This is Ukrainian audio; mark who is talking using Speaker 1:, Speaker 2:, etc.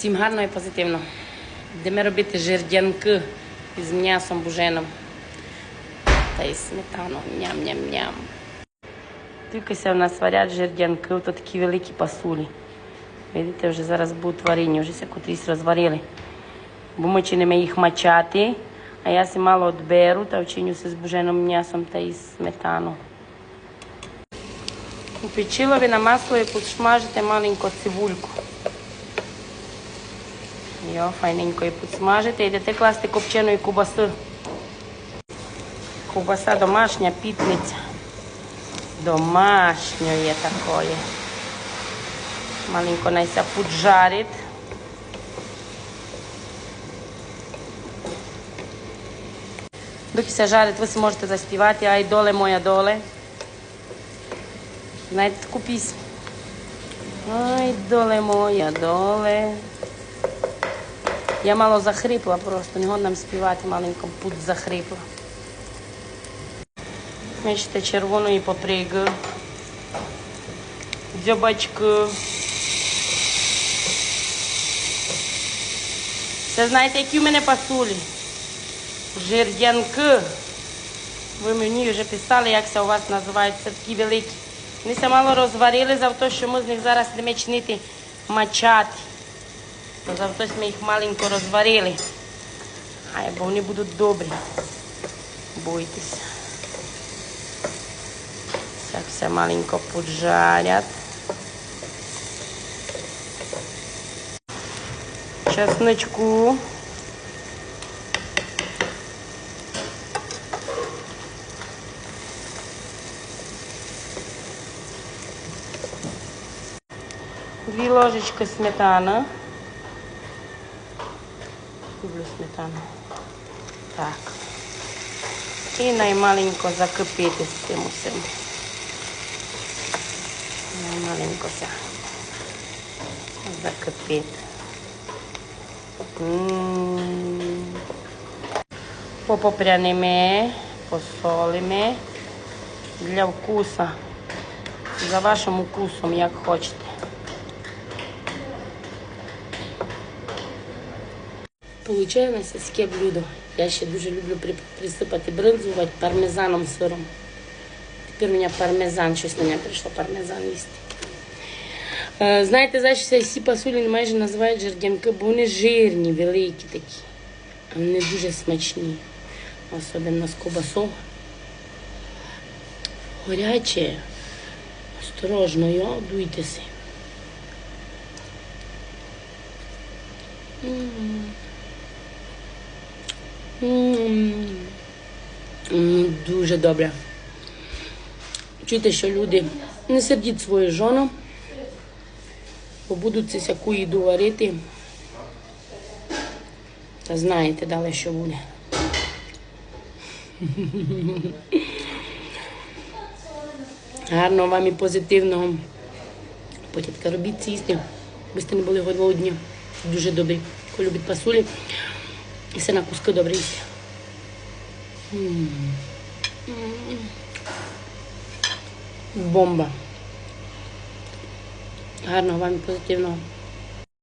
Speaker 1: Всім гарно і позитивно. Йдемо робити жердянки із м'ясом буженом та із сметаном. Ням-ням-ням. Тільки в нас варять жердянки, ото такі великі пасулі. Видите, вже зараз будуть варені, вже котрісь розварили. Бо ми чинимо їх мачати, а я си мало відберу та вчинюся з буженим м'ясом та із сметаном. У печилові на масло і підсмажите маленько цибульку. Йо, файненько і підсмажите. Йдете класти копченої кубаси. Кубаса домашня, пітниця. Домашньої такої. Маленько найся поджарить. Доки се жарить, ви можете заспівати Ай доле моя доле. Знаєте таку пісню? Ай, доле моя, доле. Я мало захрипла просто, не годна співати маленько, пут захрипла. Мечте червоної паприки, дзьобачки. Це знаєте, які в мене пасулі? Жердянки. Ви мені вже писали, як це у вас називається, такі великі. Вони се мало розварили за те, що ми з них зараз будемо чинити мачати. То за те ми їх маленько розварили. Ай, бо вони будуть добрі. Бойтеся. Так все маленько поджарять. Чесночку. Дві ложечки сметани. Люблю сметану. Так. І наймаленько закипити з цим усім. Наймаленько. М. Попопрянемо, посолимо для вкуса. За вашим вкусом, як хочете. Получається таке блюдо. Я ще дуже люблю при- присипати бринзувати пармезаном сиром. Тепер у мене пармезан, щось на мене прийшло пармезан їсти. Е, Знаєте, за що всі пасулі майже називають жердянки, бо вони жирні, великі такі. А вони дуже смачні. Особливо з кобасом. Горяче. Осторожно, йо, дуйтеся. М. Дуже добре. Чуєте, що люди не сердіть свою жону, бо будуть це всяку їду варити. Та знаєте далі, що буде. Гарного вам і позитивного. Потім робіть аби сте не були голодні. Дуже добрі. Хто любить пасулі, і все на куски добре їсти. М. М. Бомба. Гарного вам і позитивного.